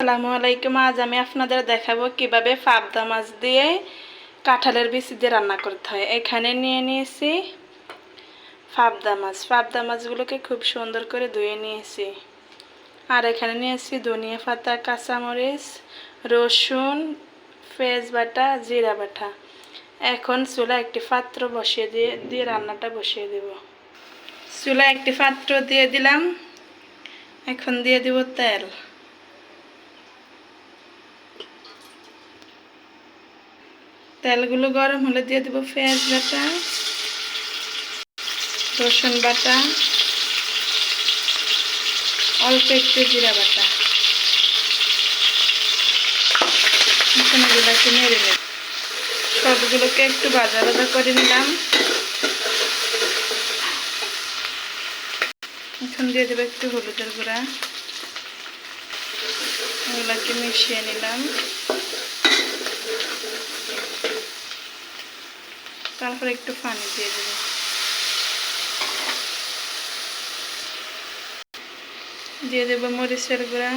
আসসালামু আলাইকুম। আজ আমি আপনাদের দেখাবো কীভাবে পাবদা মাছ দিয়ে কাঁঠালের বিচি দিয়ে রান্না করতে হয়। এখানে নিয়ে নিয়েছি পাবদা মাছ। পাবদা মাছগুলোকে খুব সুন্দর করে ধুয়ে নিয়েছি। আর এখানে নিয়েছি ধনিয়া পাতা, কাঁচামরিচ, রসুন পেঁয়াজ বাটা জিরা বাটা এখন চুলা একটি পাত্র বসিয়ে দিয়ে দিয়ে রান্নাটা বসিয়ে দেব। চুলা একটি পাত্র দিয়ে দিলাম। এখন দিয়ে দিব তেল। তেলগুলো গরম হলে দিয়ে দেবো পেঁয়াজ বাটা, রসুন বাটা, অল্প একটু জিরা বাটা। এগুলোকে নেড়ে নেব। সবগুলোকে একটু ভাজা ভাজা করে নিলাম। এখন দিয়ে দেবো একটু হলুদের গুঁড়া। এগুলোকে মিশিয়ে নিলাম। তারপর একটু পানি দিয়ে দেবো। দিয়ে দেবো মরিচের গুঁড়া।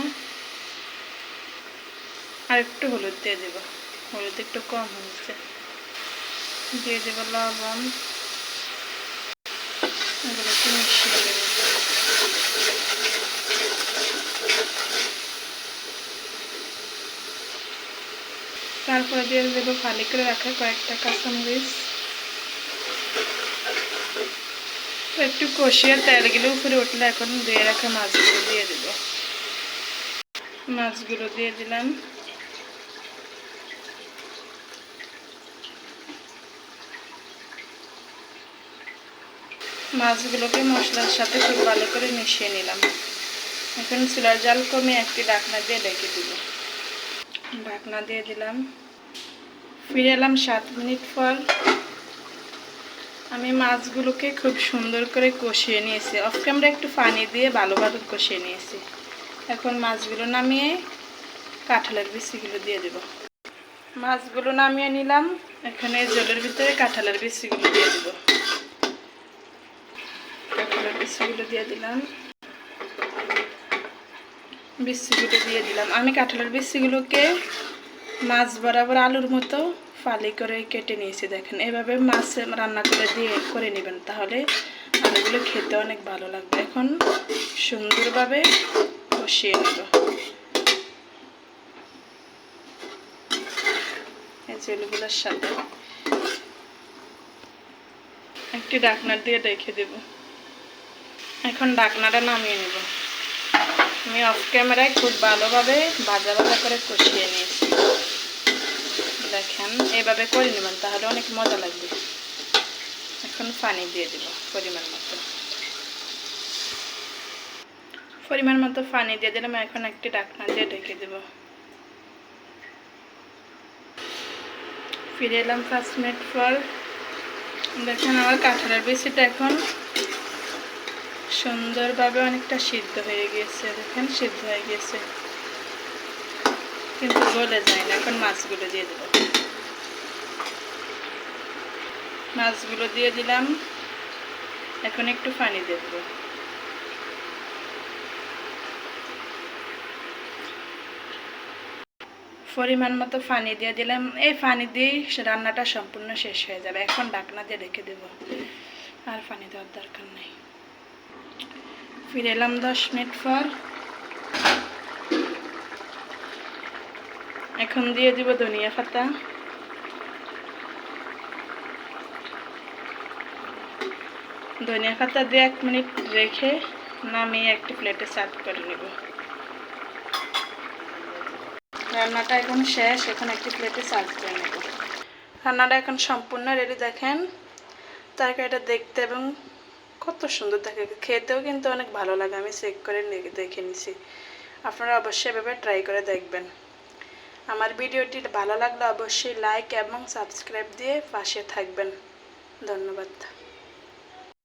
আর একটু হলুদ দিয়ে দেবো। হলুদ একটু কম হয়েছে। দিয়ে দেবো লবণ। মিশিয়ে তারপরে দিয়ে দেবো ফালি করে রাখা কয়েকটা কাঁচামরিচ। একটু কষিয়ে তেলগুলো উপরে উঠলে এখন দিয়ে রাখা মাছগুলো দিয়ে দেবো। মাছগুলো দিয়ে দিলাম। মাছগুলোকে মশলার সাথে খুব ভালো করে মিশিয়ে নিলাম। এখন চুলার জাল কমে একটি ডাকনা দিয়ে ডেকে দিব। ঢাকনা দিয়ে দিলাম। ফিরে এলাম সাত মিনিট পর। আমি মাছগুলোকে খুব সুন্দর করে কষিয়ে নিয়েছি। অফ ক্যামেরা একটু পানি দিয়ে ভালোভাবে কষিয়ে নিয়েছি। এখন মাছগুলো নামিয়ে কাঁঠালের বিচিগুলো দিয়ে দেব। মাছগুলো নামিয়ে নিলাম। এখানে জলের ভিতরে কাঁঠালের বিচিগুলো দিয়ে দেব। কাঁঠালের বিচিগুলো দিয়ে দিলাম। বিচিগুলো দিয়ে দিলাম। আমি কাঁঠালের বিচিগুলোকে মাছ বরাবর আলুর মতো ফালি করে কেটে নিয়েছি, দেখেন। এভাবে মাছ রান্না করে দিয়ে করে নেবেন, তাহলে আলুগুলো খেতে অনেক ভালো লাগবে। এখন সুন্দরভাবে কষিয়ে নেব। এই সাথে একটি ডাকনা দিয়ে রেখে দেব। এখন ডাকনাটা নামিয়ে নেব। আমি অফ ক্যামেরায় খুব ভালোভাবে ভাজা ভাজা করে কষিয়ে নিয়েছি। দেখেন এভাবে করে নেবেন, তাহলে অনেক মজা লাগবে। এখন পানি দিয়ে দিব, পরিমাণ মতো। পরিমাণ মতো পানি দিয়ে দিলাম এখন একটি ডাকনা দিয়ে ঢেকে দেব। ফিরে এলাম পাঁচ মিনিট পর। দেখেন আমার কাঁঠালের বেশিটা এখন সুন্দরভাবে অনেকটা সিদ্ধ হয়ে গিয়েছে, দেখেন, সিদ্ধ হয়ে গিয়েছে। কিন্তু গলে যায় না, এখন মাছগুলো দিয়ে দেবো। মাছগুলো দিয়ে দিলাম, এখন একটু পানি দেবো। পরিমাণ মতো পানি দিয়ে দিলাম, এই পানি দিয়ে রান্নাটা সম্পূর্ণ শেষ হয়ে যাবে। এখন ডাকনা দিয়ে রেখে দেব। আর পানি দেওয়ার দরকার নেই। ফিরে এলাম দশ মিনিট পর। এখন দিয়ে দিব ধনিয়া পাতা। ধনিয়া পাতা দিয়ে এক মিনিট রেখে নামিয়ে একটি প্লেটে সার্ভ করে নেব। রান্নাটা এখন শেষ, এখন একটি প্লেটে সার্ভ করে নেব। রান্নাটা এখন সম্পূর্ণ রেডি দেখেন। তরকারিটা দেখতে এবং কত সুন্দর দেখে। খেতেও কিন্তু অনেক ভালো লাগে, আমি চেক করে দেখে নিছি। আপনারা অবশ্যই এভাবে ট্রাই করে দেখবেন। আমার ভিডিওটি ভালো লাগলে অবশ্যই লাইক এবং সাবস্ক্রাইব দিয়ে পাশে থাকবেন। ধন্যবাদ।